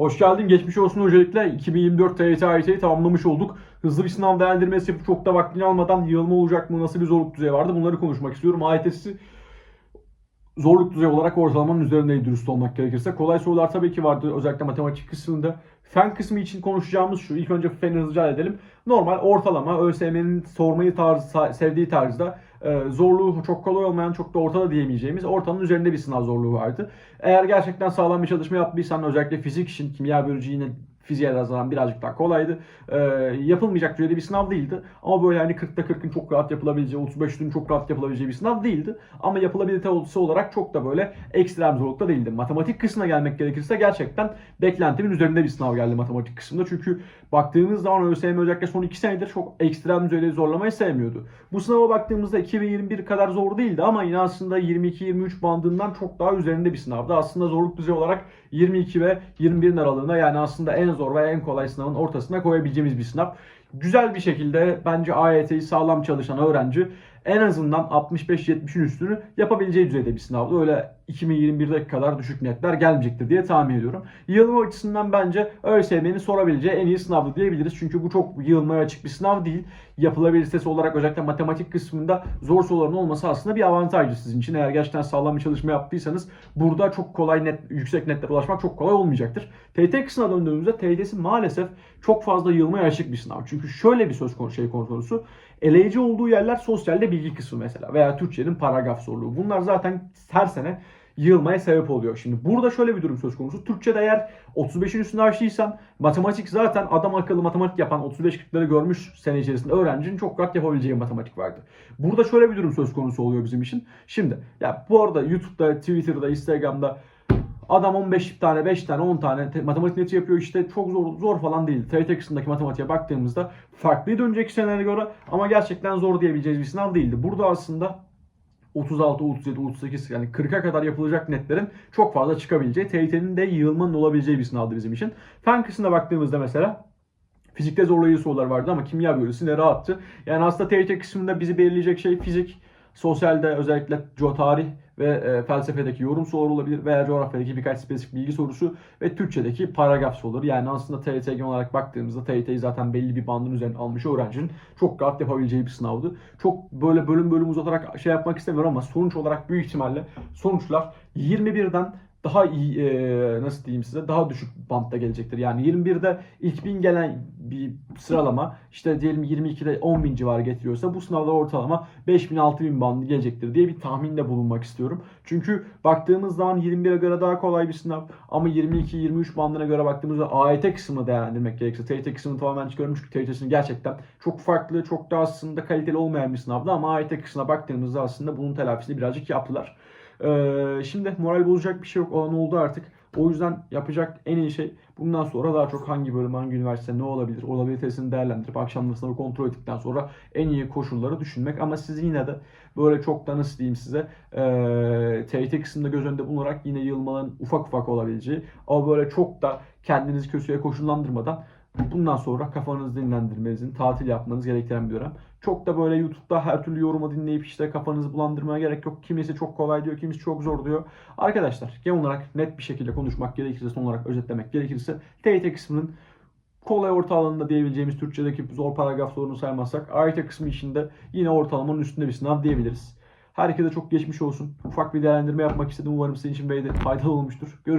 Hoş geldin. Geçmiş olsun öncelikle. 2024 TYT AYT'yi tamamlamış olduk. Hızlı bir sınav değerlendirmesi yapıp çok da vaktini almadan yığılma olacak mı? Nasıl bir zorluk düzeyi vardı? Bunları konuşmak istiyorum. AYT'si zorluk düzeyi olarak ortalamanın üzerindeydi dürüst olmak gerekirse. Kolay sorular tabii ki vardı özellikle matematik kısmında. Fen kısmı için konuşacağımız şu. İlk önce feni hızlıca edelim. Normal ortalama ÖSYM'nin sormayı tarzı, sevdiği tarzda zorluğu çok kolay olmayan çok da ortada diyemeyeceğimiz ortanın üzerinde bir sınav zorluğu vardı. Eğer gerçekten sağlam bir çalışma yaptıysan özellikle fizik için kimya biyoloji yine fiziğe nazaran birazcık daha kolaydı. Ee, yapılmayacak düzeyde bir sınav değildi. Ama böyle hani 40'ta 40'ın çok rahat yapılabileceği, 35'ün çok rahat yapılabileceği bir sınav değildi. Ama yapılabilitesi olarak çok da böyle ekstrem zorlukta değildi. Matematik kısmına gelmek gerekirse gerçekten beklentimin üzerinde bir sınav geldi matematik kısmında. Çünkü baktığımız zaman ÖSYM özellikle son 2 senedir çok ekstrem düzeyde zorlamayı sevmiyordu. Bu sınava baktığımızda 2021 kadar zor değildi ama yine aslında 22-23 bandından çok daha üzerinde bir sınavdı. Aslında zorluk düzeyi olarak 22 ve 21'in aralığında yani aslında en zor ve en kolay sınavın ortasına koyabileceğimiz bir sınav. Güzel bir şekilde bence AYT'yi sağlam çalışan öğrenci en azından 65-70'in üstünü yapabileceği düzeyde bir sınavdı. Öyle 2021'deki kadar düşük netler gelmeyecektir diye tahmin ediyorum. Yığılma açısından bence ÖSYM'nin sorabileceği en iyi sınavdı diyebiliriz. Çünkü bu çok yığılmaya açık bir sınav değil. Yapılabilitesi olarak özellikle matematik kısmında zor soruların olması aslında bir avantajdı sizin için. Eğer gerçekten sağlam bir çalışma yaptıysanız burada çok kolay net, yüksek netlere ulaşmak çok kolay olmayacaktır. TYT kısmına döndüğümüzde TYT'si maalesef çok fazla yığılmaya açık bir sınav. Çünkü şöyle bir söz şey konusu. Eleyici olduğu yerler sosyalde bilgi kısmı mesela veya Türkçenin paragraf zorluğu. Bunlar zaten her sene yığılmaya sebep oluyor. Şimdi burada şöyle bir durum söz konusu. Türkçe'de eğer 35'in üstünde aşıysan matematik zaten adam akıllı matematik yapan 35-40'ları görmüş sene içerisinde öğrencinin çok rahat yapabileceği matematik vardı. Burada şöyle bir durum söz konusu oluyor bizim için. Şimdi ya bu arada YouTube'da, Twitter'da, Instagram'da Adam 15 tane, 5 tane, 10 tane te- matematik neti yapıyor işte çok zor zor falan değil. TRT kısmındaki matematiğe baktığımızda farklıydı önceki senelere göre ama gerçekten zor diyebileceğiz bir sınav değildi. Burada aslında 36, 37, 38 yani 40'a kadar yapılacak netlerin çok fazla çıkabileceği, TYT'nin de yığılmanın olabileceği bir sınavdı bizim için. Fen kısmına baktığımızda mesela fizikte zorlayıcı sorular vardı ama kimya biyolojisinde rahattı. Yani aslında TYT kısmında bizi belirleyecek şey fizik, sosyalde özellikle co tarih ve e, felsefedeki yorum soruları olabilir veya coğrafyadaki birkaç spesifik bilgi sorusu ve Türkçedeki paragraf soruları. Yani aslında TYT genel olarak baktığımızda TYT'yi zaten belli bir bandın üzerine almış öğrencinin çok rahat yapabileceği bir sınavdı. Çok böyle bölüm bölüm uzatarak şey yapmak istemiyorum ama sonuç olarak büyük ihtimalle sonuçlar 21'den daha iyi e, nasıl diyeyim size daha düşük bantta gelecektir. Yani 21'de ilk bin gelen bir sıralama işte diyelim 22'de 10 bin civarı getiriyorsa bu sınavda ortalama 5000 6000 bandı gelecektir diye bir tahminde bulunmak istiyorum. Çünkü baktığımız zaman 21'e göre daha kolay bir sınav ama 22-23 bandına göre baktığımızda AYT kısmını değerlendirmek gerekirse TYT kısmını tamamen çıkarıyorum çünkü TYT'sinin gerçekten çok farklı çok da aslında kaliteli olmayan bir sınavdı ama AYT kısmına baktığımızda aslında bunun telafisini birazcık yaptılar. Ee, şimdi moral bozacak bir şey yok. Olan oldu artık. O yüzden yapacak en iyi şey bundan sonra daha çok hangi bölüm, hangi üniversite ne olabilir, olabilitesini değerlendirip akşamda sınavı kontrol ettikten sonra en iyi koşulları düşünmek. Ama siz yine de böyle çok da nasıl diyeyim size e, TYT kısmında göz önünde bulunarak yine yılmaların ufak ufak olabileceği ama böyle çok da kendinizi kötüye koşullandırmadan bundan sonra kafanızı dinlendirmenizin, tatil yapmanız gereken bir dönem. Çok da böyle YouTube'da her türlü yorumu dinleyip işte kafanızı bulandırmaya gerek yok. Kimisi çok kolay diyor, kimisi çok zor diyor. Arkadaşlar genel olarak net bir şekilde konuşmak gerekirse, son olarak özetlemek gerekirse TYT kısmının kolay orta alanında diyebileceğimiz Türkçedeki zor paragraf sorunu saymazsak AYT kısmı içinde yine ortalamanın üstünde bir sınav diyebiliriz. Herkese çok geçmiş olsun. Ufak bir değerlendirme yapmak istedim. Umarım sizin için faydalı olmuştur. Görüşürüz.